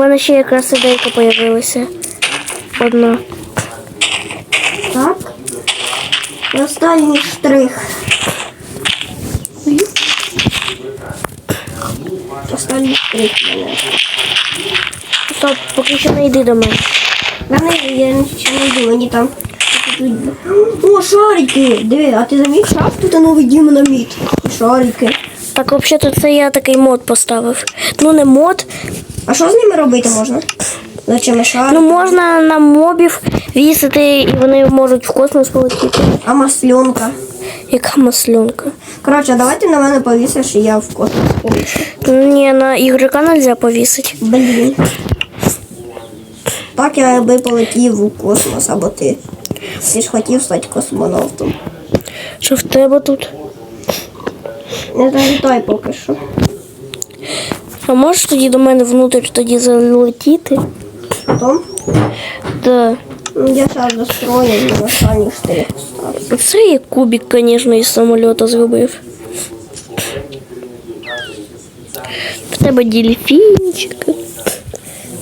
мене ще якраз ідейка появилася. Одна. Так. І останній штрих. Останній штрих мене. Стоп, поки що не йди до мене. Мене я нічого не йду, мені там. О, шарики! Диви, а ти заміг шар? Тут новий дімономіт. Шарики. Так, взагалі, це я такий мод поставив. Ну, не мод. А що з ними робити можна? Ну, можна на мобів вісити, і вони можуть в космос полетіти. А маслюнка. Яка маслюнка. Коротше, давай ти на мене повісиш, і я в космос полечу. Ні, на ігрока нельзя повісити. Блін. Так я би полетів у космос, або ти. Ти ж хотів стати космонавтом. Що в тебе тут? Не залітай поки що. А можеш тоді до мене внутрі тоді залетіти? Да. ну, я зараз застрою на останній штрих. Це я кубик, звісно, із самольота зробив. В тебе дельфінчик.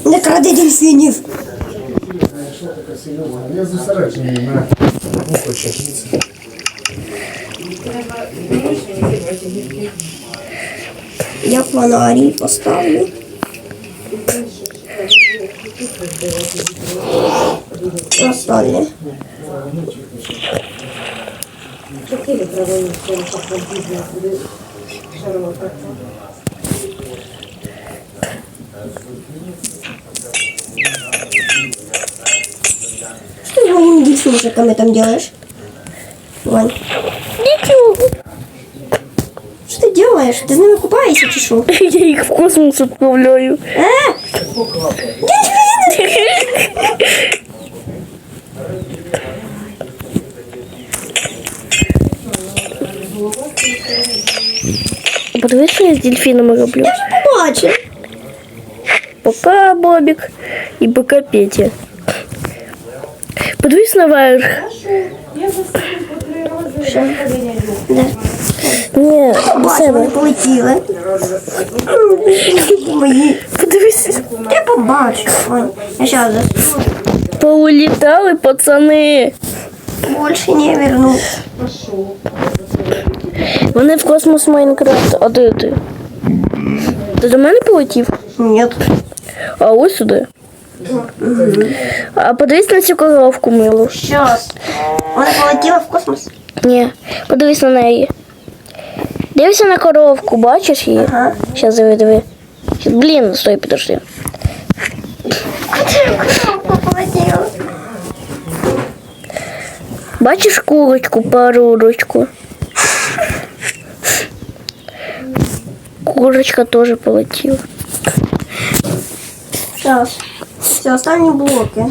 Не кради дельфінів. Я зосереджений на мухочахниці. Я фонарі поставлю. Останнє. Что ты с моими там делаешь? Вань, что ты делаешь? Ты с ними купаешься, чи що? Я їх в космос відправляю. Э! Подивись, що я з дельфінами роблю. Бачу. Пока Бобік і пока Петя. Подивись наверх. Да. Ні, до Бачу, вони себе. полетіли. Мої. Подивись. Я побачу. Я сейчас застрою. Поулітали пацани. Больше не вернусь. Вони в космос Майнкрафт. А де ти? Ти до мене полетів? Нет. А ось сюди. А подивись на цю коровку милу. Сейчас. Вона полетіла в космос. Ні, подивись на неї. Дивися на коровку, бачиш її? Ага. Щас диви, диви. Щас, Блін, стой, подожди. Коробка полетіла. Бачиш курочку, парурочку? Курочка теж полетіла. Сейчас. Все, останні блоки.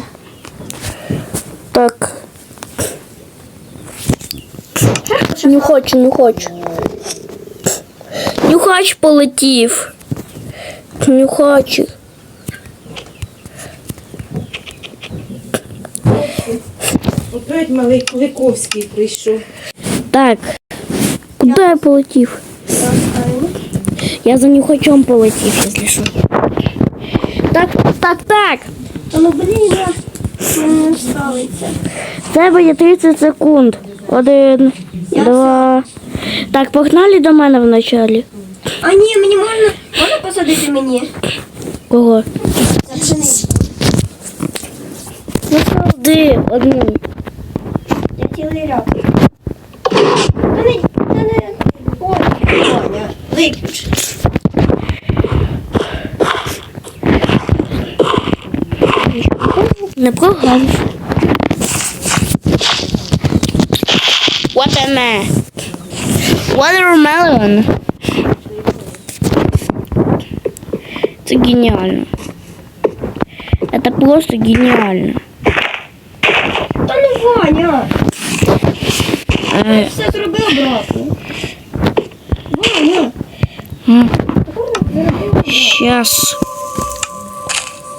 Так. Не хочу, не хочу. Нюхач полетів. Нюхач. Опять малий Кликовський прийшов. Так. Куди я полетів? Я за нюхачом полетів, якщо що. Так, так, так. Та ну блін, не ставиться. В тебе є 30 секунд. Один, два. Так, погнали до мене вначалі. А ні, мені можна, можна посадити мені? Кого? За. Посади одну. Я цілий. Та не, та не. Ой, Ваня, виключи. Не прогавиш. What am I? Watermelon. Это гениально. Это просто гениально. Та ну Ваня, Е, все зробив, братку. Ваня. Сейчас.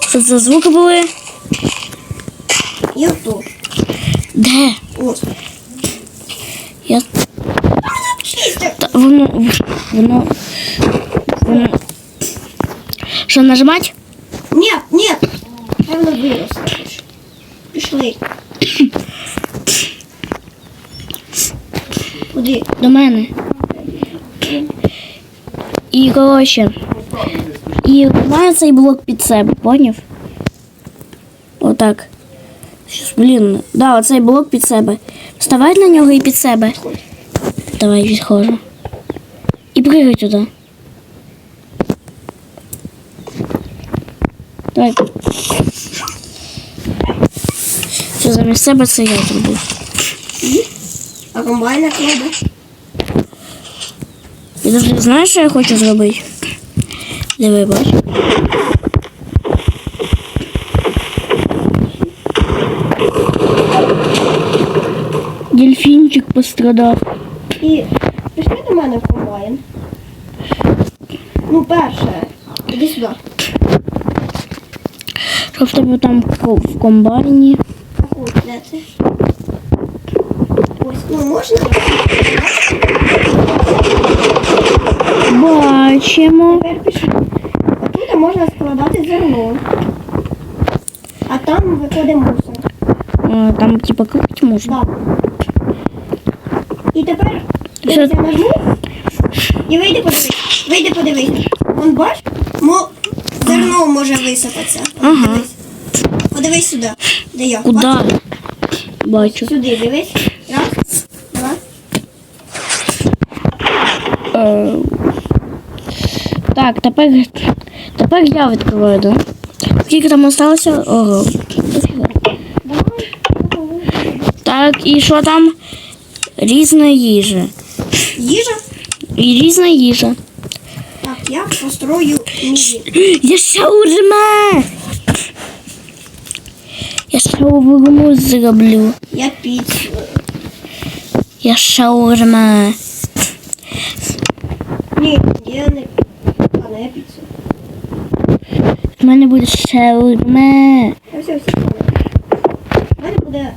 Що за звуки були? Ютуб. Де? Ось. Я... Та воно... Воно... Воно... Що, нажимать? Ні, Ні, ні. Хай воно виросте. хоч. Пішли. Куди? До мене. І коротше. І маю цей блок під себе, поняв? Отак. Щас, блін. Да, оцей блок під себе. Вставай на нього і під себе. Давай відходжу. І пригай туди. Давай. Все, замість себе це я зробив. А комбайн як робить? І завжди знаєш, що я хочу зробити? Диви, бач. Дельфінчик пострадав. І пішли до мене в комбайн. Ну, перше. Іди сюди. Що в тебе там ко- в комбайні? Ось, де це? Ось, ну можна? Бачимо. Тепер пішли. Отут можна складати зерно. А там виходить мусор. А, Там типа купити можна. Так. І тепер Що? дивися, нажму. І вийди подивись. Вийди подивись. Вон бач, мо... зерно може висипатися. Ага. Дивись. Подивись сюди. Де я? Куди? Бачиш? Бачу. Сюди, дивись. Раз, два. Е, Так, тепер, тепер я відкриваю, да? Скільки там осталося? Ого. Так, і що там? Різна їжа. Їжа? І різна їжа. Так, я построю мій. Я шаурма! Я шаурму зроблю. Я піцу. Я шаурма. Ні, я не. А, не я піцу. В мене буде шаурма. Я все всі У мене буде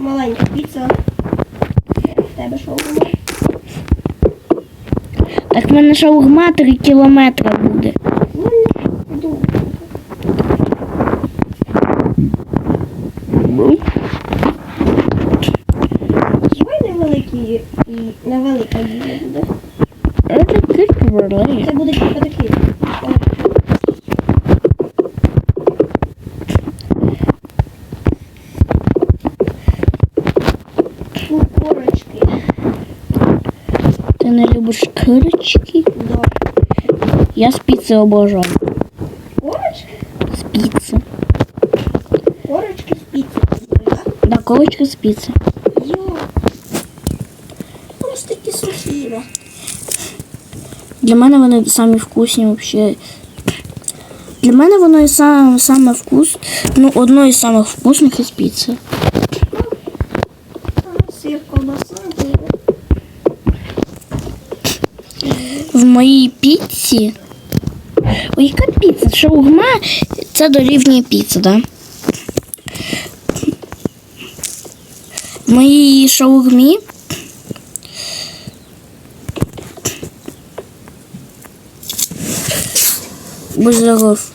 маленька піца. В тебе буде? Так в мене шаурма 3 кілометри буде. Ну, невеликі невелика буде. Це. Буде тільки такий. Ну, корочки. Не? Да. Я піци обожаю. Корочки? Піци. Корочки. Так? Да, курочка з піци. Йо. Ось такі сухі. Для мене вони самі вкусні взагалі. Для мене воно і саме, саме вкус, ну, одно із самих вкусних із піци. моїй піці. Ой, яка піца? Шаурма це дорівнює піца, да? В моїй шаурмі. Будь здоров.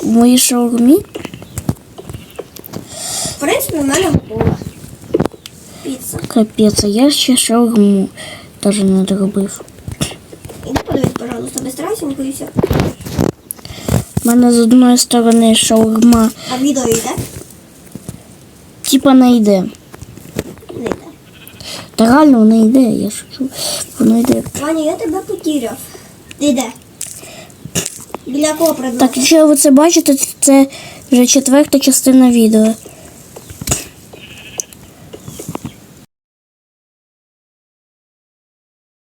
В моїй шаурмі В принципі, в мене готова. Піца. капець, а я ще шаурму навіть не доробив. Пожалуйста, і все. У мене з одної сторони шаурма А відео йде? типа не йде. Не йде. Та реально не йде, я шучу. Воно йде. Ваня, я тебе потеряв. Ти де? Біля кого предмету? Так, якщо ви це бачите, це вже четверта частина відео.